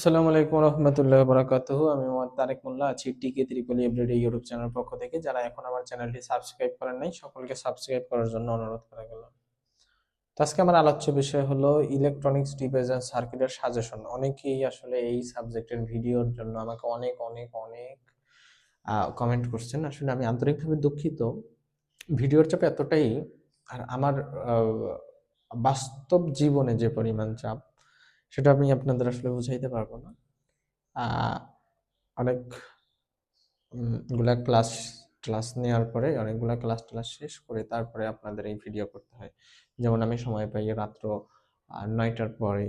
আসসালামু আলাইকুম রহমতুল্লাহ বরাকাতুহ। আমি মোহাম্মদ তারেক মোল্লা আছি টিকে ত্রিপলি এভরিডে ইউটিউব চ্যানেল পক্ষ থেকে। যারা এখন আমার চ্যানেলটি সাবস্ক্রাইব করেন নাই, সকলকে সাবস্ক্রাইব করার জন্য অনুরোধ করা গেল তো আজকে আমার আলোচ্য বিষয় হলো ইলেকট্রনিক্স ডিভাইস এন্ড সার্কিটের সাজেশন অনেকেই আসলে এই সাবজেক্টের ভিডিওর জন্য আমাকে অনেক অনেক অনেক কমেন্ট করছেন। আসলে আমি আন্তরিকভাবে দুঃখিত। ভিডিওর চাপ এতটাই, আর আমার বাস্তব জীবনে যে পরিমাণ চাপ সেটা আমি আপনাদের আসলে বুঝাইতে পারব না। আহ, অনেক উম, গুলা ক্লাস ক্লাস নেওয়ার পরে অনেকগুলা ক্লাস ক্লাস শেষ করে তারপরে আপনাদের এই ভিডিও করতে হয়। যেমন আমি সময় পাই রাত্র নয়টার পরে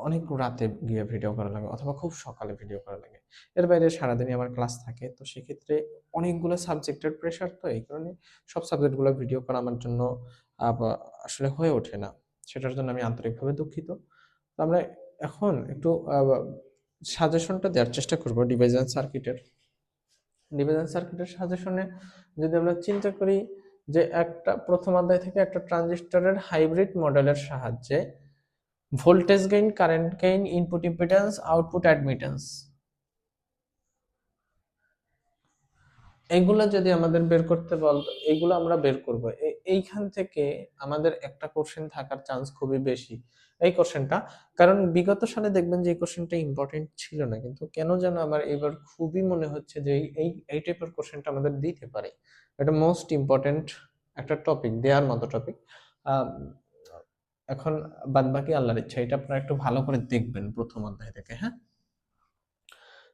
অনেক রাতে গিয়ে ভিডিও করা লাগে অথবা খুব সকালে ভিডিও করা লাগে। এর বাইরে সারাদিনই আমার ক্লাস থাকে তো সেক্ষেত্রে অনেকগুলো সাবজেক্টের প্রেশার তো এই কারণে সব সাবজেক্টগুলো ভিডিও করা আমার জন্য আসলে হয়ে ওঠে না। সেটার জন্য আমি আন্তরিকভাবে দুঃখিত। আমরা এখন একটু সাজেশনটা দেওয়ার চেষ্টা করব ডিভাইজন সার্কিটের ডিভাইজন সার্কিটের সাজেশনে যদি আমরা চিন্তা করি যে একটা প্রথম অধ্যায় থেকে একটা ট্রানজিস্টরের হাইব্রিড মডেলের সাহায্যে voltage gain current gain input impedance output admittance এইগুলো যদি আমাদের বের করতে বল এইগুলো আমরা বের করব। এইখান থেকে আমাদের একটা কোশ্চেন থাকার চান্স খুবই বেশি। এই কোশ্চেনটা কারণ বিগত সালে দেখবেন যে এই কোশ্চেনটা ইম্পর্টেন্ট ছিল না, কিন্তু কেন যেন আমার এবার খুবই মনে হচ্ছে যে এই এই এই টাইপের কোশ্চেনটা আমাদের দিতে পারে। এটা মোস্ট ইম্পর্টেন্ট একটা টপিক দেওয়ার মতো টপিক এখন বাদ বাকি আল্লাহর ইচ্ছা, এটা আপনারা একটু ভালো করে দেখবেন প্রথম অধ্যায় থেকে হ্যাঁ?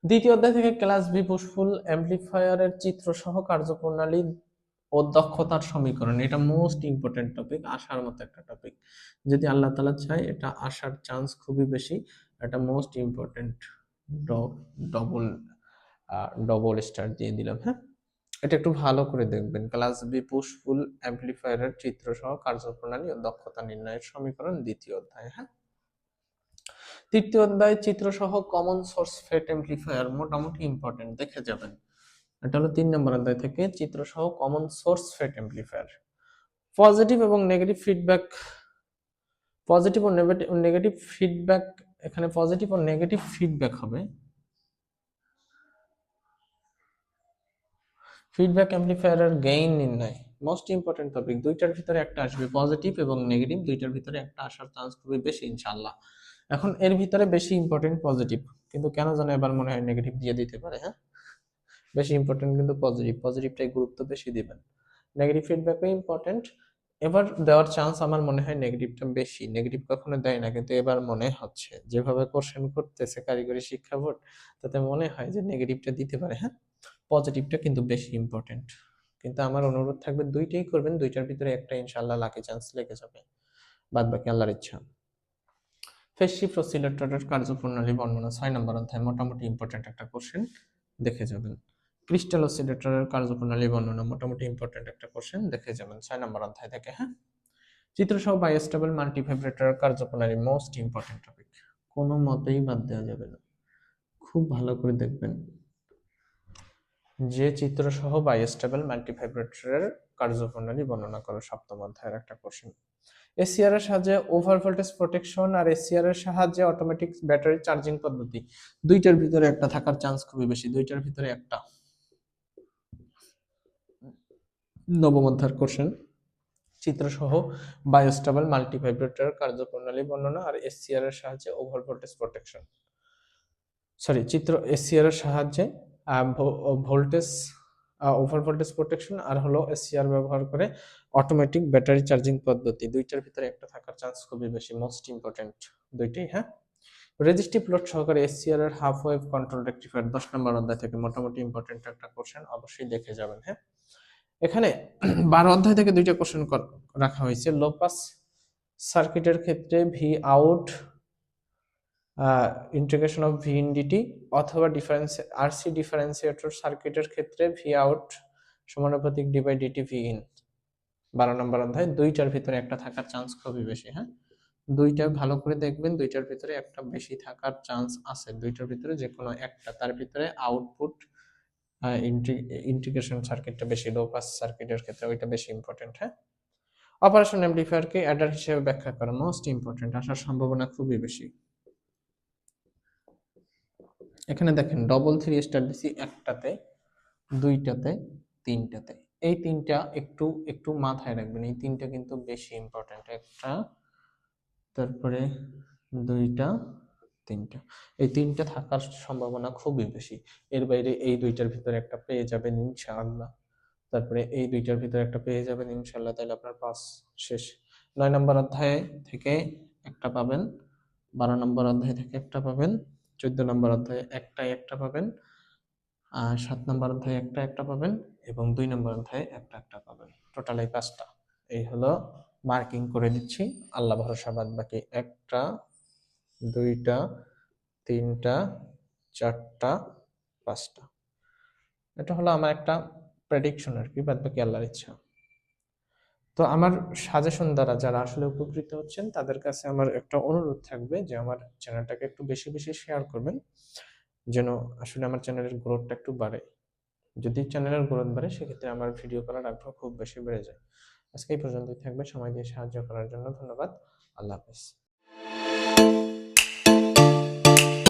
দ্বিতীয় অধ্যায় থেকে ক্লাস বি পুশফুল অ্যাম্পলিফায়ারের চিত্র সহ কার্যপ্রণালী ও দক্ষতার সমীকরণ। এটা মোস্ট ইম্পর্টেন্ট টপিক আসার মতো একটা টপিক যদি আল্লাহ তালা চায়, এটা আসার চান্স খুবই বেশি। এটা most important double double star দিয়ে দিলাম হ্যাঁ? এটা একটু ভালো করে দেখবেন। ক্লাস বি পুশফুল অ্যাম্পলিফায়ারের চিত্র সহ কার্যপ্রণালী ও দক্ষতা নির্ণয়ের সমীকরণ দ্বিতীয় অধ্যায় হ্যাঁ? তৃতীয় অধ্যায় চিত্র সহ কমন সোর্স ফেট অ্যাম্পলিফায়ার মোটামুটি ইম্পর্টেন্ট দেখে যাবেন। এটা হলো তিন নম্বর অধ্যায় থেকে চিত্র সহ common source FET amplifier positive এবং নেগেটিভ ফিডব্যাক পজিটিভ ও নেগেটিভ ফিডব্যাক এখানে পজিটিভ ও নেগেটিভ ফিডব্যাক হবে। ফিডব্যাক অ্যাম্পলিফায়ারের গেইন নির্ণয় মোস্ট ইম্পর্টেন্ট টপিক দুইটার ভিতরে একটা আসবে পজিটিভ এবং নেগেটিভ দুইটার ভিতরে একটা আসার চান্স খুবই বেশি, ইনশাআল্লাহ। এখন এর ভিতরে বেশি ইম্পর্টেন্ট পজিটিভ কিন্তু কেন যেন এবার মনে হয় নেগেটিভ দিয়ে দিতে পারে হ্যাঁ? বেশি ইম্পর্টেন্ট কিন্তু পজিটিভ পজিটিভটাই গুরুত্ব বেশি দিবেন। নেগেটিভ ফিডব্যাকও ইম্পর্টেন্ট এবার দেওয়ার চান্স আমার মনে হয় নেগেটিভটা বেশি। নেগেটিভ কখনো দেয় না, কিন্তু এবার মনে হচ্ছে। যেভাবে কোশ্চেন করতেছে কারিগরি শিক্ষা বোর্ড, তাতে মনে হয় যে নেগেটিভটা দিতে পারে হ্যাঁ? পজিটিভটা কিন্তু বেশি ইম্পর্টেন্ট কিন্তু আমার অনুরোধ থাকবে দুইটাই করবেন। দুইটার ভিতরে একটা ইনশাল্লাহ লাকি চান্স লেগে যাবে। বাদ বাকি আল্লাহর ইচ্ছা। ফেস শিফট অসিলেটরের কার্যপ্রণালী বর্ণনা ছয় নম্বর অধ্যায়, মোটামুটি ইম্পর্টেন্ট একটা কোশ্চেন দেখে যাবেন। ক্রিস্টাল অসিলেটরের কার্যপ্রণালী বর্ণনা, মোটামুটি ইম্পর্টেন্ট একটা কোশ্চেন দেখে যাবেন। ছয় নম্বর অধ্যায় থেকে হ্যাঁ? চিত্রসহ বায়োস্টেবল মাল্টিভাইব্রেটরের কার্যপ্রণালী মোস্ট ইম্পর্টেন্ট টপিক কোনো মতেই বাদ দেওয়া যাবে না। খুব ভালো করে দেখবেন। যে চিত্র চিত্রসহ বায়োস্টেবল মাল্টিভাইব্রেটরের কার্যপ্রণালী বর্ণনা করো সপ্তম অধ্যায়ের একটা কোশ্চেন এসিআর এর সাহায্যে ওভার ভোল্টেজ প্রোটেকশন আর এসিআর এর সাহায্যে অটোমেটিক ব্যাটারি চার্জিং পদ্ধতি। দুইটার ভিতরে একটা থাকার চান্স খুবই বেশি, দুইটার ভিতরে একটা। নবম অধ্যায়ের কোশ্চেন চিত্রসহ বায়োস্টেবল মাল্টিভাইব্রেটর কার্যপ্রণালী বর্ণনা আর এসিআর এর সাহায্যে ওভার ভোল্টেজ প্রোটেকশন সরি চিত্র এসিআর এর সাহায্যে ভোল্টেজ ওভার ভোল্টেজ প্রোটেকশন আর হলো এসিআর ব্যবহার করে অটোমেটিক ব্যাটারি চার্জিং পদ্ধতি। দুইটার ভিতরে একটা থাকার চান্স খুবই বেশি মোস্ট ইম্পর্টেন্ট দুইটাই হ্যাঁ? রেজিস্টিভ লোড সহকারে এসিআর এর হাফ ওয়েভ কন্ট্রোল রেক্টিফায়ার দশ নম্বর অধ্যায় থেকে মোটামুটি ইম্পর্টেন্ট একটা কোশ্চেন অবশ্যই দেখে যাবেন হ্যাঁ? এখানে বারো অধ্যায় থেকে দুইটা কোশ্চেন রাখা হয়েছে। লো পাস সার্কিটের ক্ষেত্রে V out integration of V in dt অথবা ডিফারেন্স আরসি ডিফারেন্সিয়েটর সার্কিটের ক্ষেত্রে ভি আউট সমানুপাতিক d by dt V in বারো নম্বর অধ্যায়, দুইটার ভিতরে একটা থাকার চান্স খুবই বেশি হ্যাঁ? দুইটা ভালো করে দেখবেন, দুইটার ভিতরে একটা বেশি থাকার চান্স আছে। দুইটার ভিতরে যে কোনো একটা, তার ভিতরে আউটপুট ইন্টিগ্রেশন সার্কিটটা বেশি লো পাস সার্কিটের ক্ষেত্রে ওইটা বেশি ইম্পর্টেন্ট হ্যাঁ? অপারেশন অ্যাম্পলিফায়ারকে অ্যাডার হিসেবে ব্যাখ্যা করা মোস্ট ইম্পর্টেন্ট আসার সম্ভাবনা খুবই বেশি। এখানে দেখেন ডবল থ্রি স্টার দিছি, একটাতে, দুইটাতে, তিনটাতে। এই তিনটা একটু একটু মাথায় রাখবেন, এই তিনটা কিন্তু বেশি ইম্পর্ট্যান্ট একটা, তারপরে দুইটা, তিনটা। এই তিনটা থাকার সম্ভাবনা খুবই বেশি। এর বাইরে এই দুইটার ভিতরে একটা পেয়ে যাবেন ইনশাআল্লাহ। তারপরে এই দুইটার ভিতরে একটা পেয়ে যাবেন ইনশাআল্লাহ, তাহলে আপনার পাস শেষ। নয় নম্বর অধ্যায় থেকে একটা পাবেন, বারো নম্বর অধ্যায় থেকে একটা পাবেন। চোদ্দ নম্বর অধ্যায়ে একটাই একটা পাবেন, আর সাত নম্বর অধ্যায়ে একটা একটা পাবেন এবং দুই নম্বর অধ্যায়ে একটা একটা পাবেন। টোটাল এই পাঁচটা। এই হলো মার্কিং করে দিচ্ছি আল্লাহ ভরসা, বাদ বাকি একটা, দুইটা, তিনটা, চারটা, পাঁচটা। এটা হলো আমার একটা প্রেডিকশন আর কি, বাদ বাকি আল্লাহর ইচ্ছা। তো আমার সাজেশন দ্বারা যারা আসলে উপকৃত হচ্ছেন, তাদের কাছে আমার একটা অনুরোধ থাকবে যে আমার চ্যানেলটাকে একটু বেশি বেশি শেয়ার করবেন, যেন আসলে আমার চ্যানেলের গ্রোথটা একটু বাড়ে। যদি চ্যানেলের গ্রোথ বাড়ে, সেক্ষেত্রে আমার ভিডিও করার আগ্রহ খুব বেশি বেড়ে যায়। আজকে এই পর্যন্তই থাকবে। সময় দিয়ে সাহায্য করার জন্য ধন্যবাদ। আল্লাহ হাফেজ।